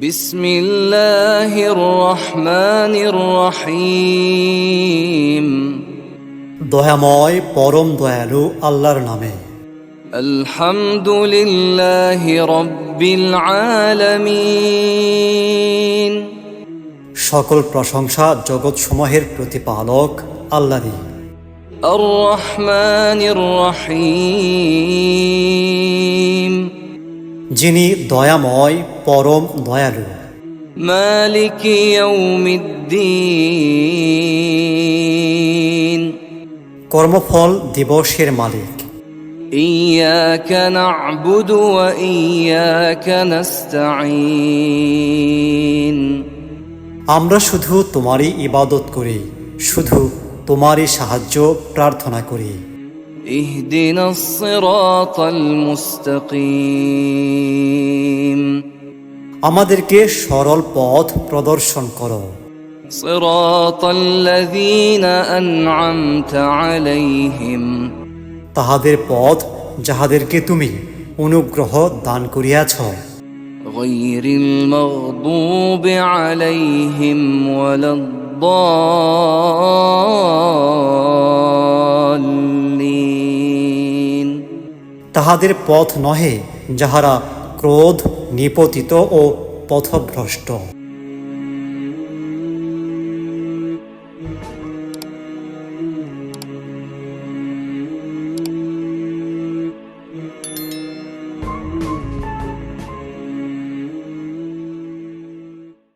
بسم الله الرحمن الرحيم দয়াময় পরম দয়ালু আল্লাহর নামে الحمد لله رب العالمين সকল প্রশংসা জগৎসমূহের প্রতিপালক আল্লাহরই الرحمن الرحيم যিনি দয়াময় পরম দয়ালু مالك يوم الدين কর্মফল দিবসের মালিক إياك نعبد وإياك نستعين আমরা শুধু তোমারই ইবাদত করি শুধু তোমারই সাহায্য প্রার্থনা করি اهدنا الصراط المستقيم আমাদেরকে সরল পথ প্রদর্শন করো صراط الذين أنعمت عليهم তাহাদের পথ যাহাদেরকে তুমি অনুগ্রহ দান করিয়াছ غير المغضوب عليهم ولا الضالين তাহাদের পথ নহে যাহারা ক্রোধ নিপতিত ও পথভ্রষ্ট।